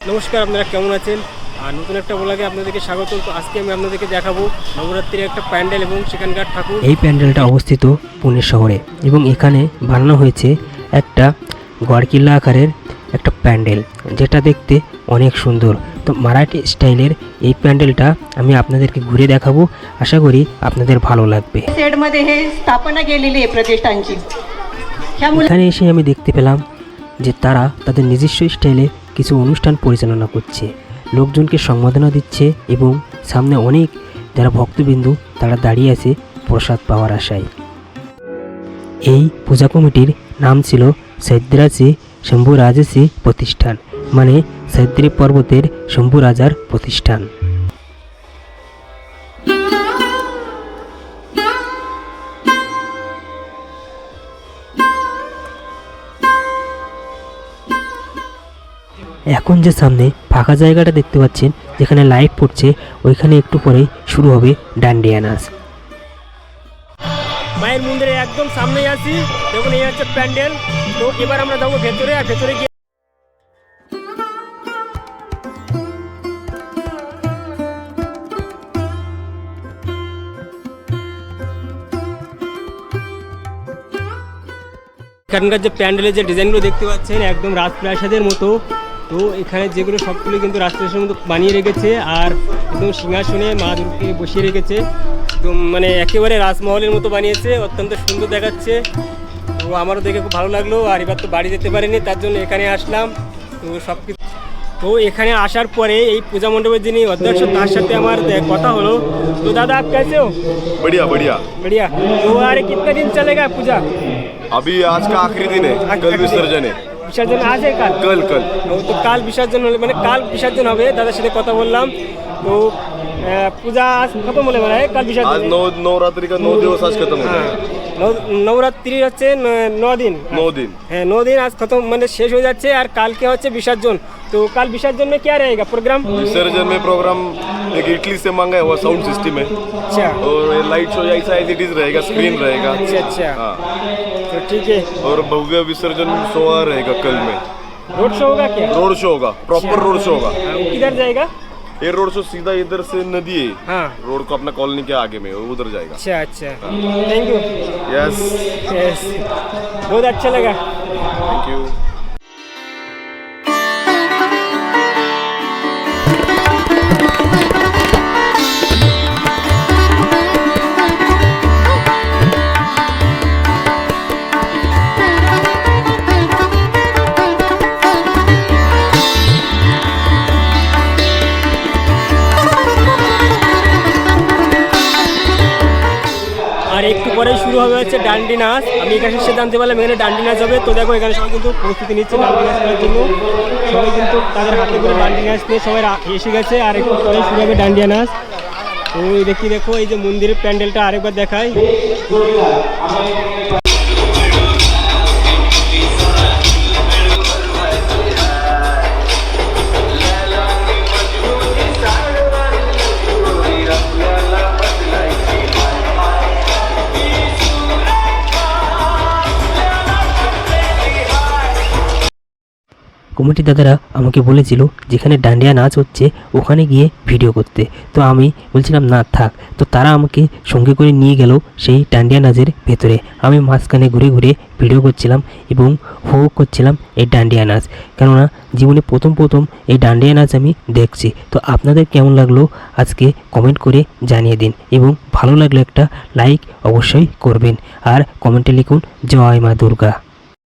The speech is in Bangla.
নমস্কার আপনারা কেমন আছেন আর নতুন একটা ব্লগে আপনাদেরকে স্বাগত তো আজকে আমি আপনাদেরকে দেখাবো নবরাত্রির একটা প্যান্ডেল এবং সেখানকার ঠাকুর এই প্যান্ডেলটা অবস্থিত পুনে শহরে এবং এখানে বানানো হয়েছে একটা গড়কিল্লা আকারের একটা প্যান্ডেল যেটা দেখতে অনেক সুন্দর তো মারাঠি স্টাইলের এই প্যান্ডেলটা আমি আপনাদেরকে ঘুরে দেখাবো आशा করি আপনাদের ভালো লাগবে सेडमध्ये हे स्थापना केलेली आहे प्रतिष्ठानची ह्या मुला এখানে এসে আমি দেখতে পেলাম যে তারা তাদের নিজস্ব স্টাইলে কিছু অনুষ্ঠান পরিচালনা করছে। লোকজনকে সম্বোধনা দিচ্ছে এবং সামনে অনেক যারা ভক্তবিন্দু, তারা দাঁড়িয়ে আছে প্রসাদ পাওয়ার আশায়। এই পূজা কমিটির নাম ছিল সৈদ্রাসি শম্ভু রাজসী প্রতিষ্ঠান মানে সৈদ্রী পর্বতের শম্ভু রাজার প্রতিষ্ঠান। এখন যে সামনে ফাঁকা জায়গাটা দেখতে পাচ্ছেন, যেখানে লাইট পড়ছে, ওইখানে একটু পরেই শুরু হবে ডান্ডিয়া নাচ মায়ের মন্দিরে একদম সামনেই আছি। দেখুন, এই হচ্ছে প্যান্ডেল। তো এবার আমরা যাব ভেতরে, আর ভেতরে গিয়ে এখানকার যে প্যান্ডেলের যে ডিজাইনগুলো দেখতে পাচ্ছেন, একদম রাজপ্রাসাদের মতো। তো এখানে যেগুলো সবগুলো কিন্তু রাজপ্রাসাদের মতো বানিয়ে রেখেছে আর একদম সিংহাসনে মা দুর্গাকে বসিয়ে রেখেছে একদম মানে একেবারে রাজমহলের মতো বানিয়েছে অত্যন্ত সুন্দর দেখাচ্ছে তো আমারও দেখে খুব ভালো লাগলো আর এবার তো বাড়ি যেতে পারিনি তার জন্য এখানে আসলাম তো সব কিছু তো এখানে আসার পরে এই পূজা মণ্ডপের যিনি অধ্যক্ষ তার সাথে আমার দে- কথা হলো তো দাদা আপ कैसे हो बढ़िया बढ़िया बढ़िया तो अरे कितने दिन चलेगा पूजा अभी आज का आखिरी दिन है कल विसर्जन है বিসর্জন আছে কাল कल कल ও তো কাল বিসর্জন হলে মানে কাল বিসর্জন হবে দাদার সাথে কথা বললাম তো আহ, পূজা আজ খতম হলে মানে কাল বিসর্জন आज नौ नवरात्रि का नौ दिवस आज खत्म हो হ্যাঁ गया নব- নবরাত্রি হচ্ছে ন- ন দিন नौ दिन হ্যাঁ ন দিন আজ খতম মানে শেষ হয়ে যাচ্ছে আর কালকে হচ্ছে বিসর্জন तो कल विसर्जन में क्या रहेगा? प्रोग्राम विसर्जन में प्रोग्राम एक इटली से मांगा हुआ साउंड सिस्टम है। अच्छा। और लाइट शो ऐसा एज इट इज़ रहेगा स्क्रीन रहेगा। अच्छा अच्छा। हाँ। तो ठीक है। और भव्य विसर्जन शो रहेगा कल में। रोड शो होगा क्या? रोड शो होगा प्रॉपर रोड शो होगा। हाँ, किधर जाएगा? ये रोड शो सीधा इधर से नदी है। हाँ। रोड को अपना कॉलोनी के आगे में उधर जाएगा। अच्छा अच्छा। थैंक यू यस यस बहुत अच्छा लगा। थैंक यू হবে হচ্ছে ডান্ডি নাচ। আমি এখানে শেষে জানতে পারলাম এখানে ডান্ডি নাচ হবে। তো দেখো, এখানে সবাই কিন্তু প্রস্তুতি নিচ্ছে ডান্ডি নাচ করার জন্য। সবাই কিন্তু তাদের হাতে করে ডান্ডি নাচ নিয়ে সবাই এসে গেছে। আর একটু পরে শুরু হবে ডান্ডিয়া নাচ। তো দেখি, দেখো, এই যে মন্দিরের প্যান্ডেলটা আরেকবার দেখাই। কমিটি দাদারা আমাকে বলেছিল, যেখানে ডান্ডিয়া নাচ হচ্ছে, ওখানে গিয়ে ভিডিও করতে। তো আমি বলছিলাম, না, থাক। তো তারা আমাকে সঙ্গে করে নিয়ে গেল সেই ডান্ডিয়া নাচের ভেতরে। আমি মাঝখানে ঘুরে ঘুরে ভিডিও করছিলাম এবং উপভোগ করছিলাম এই ডান্ডিয়া নাচ। কেননা জীবনে প্রথম প্রথম এই ডান্ডিয়া নাচ আমি দেখছি। তো আপনাদের কেমন লাগল আজকে কমেন্ট করে জানিয়ে দিন এবং ভালো লাগলে একটা লাইক অবশ্যই করবেন। আর কমেন্টে লিখুন, জয় মা দুর্গা।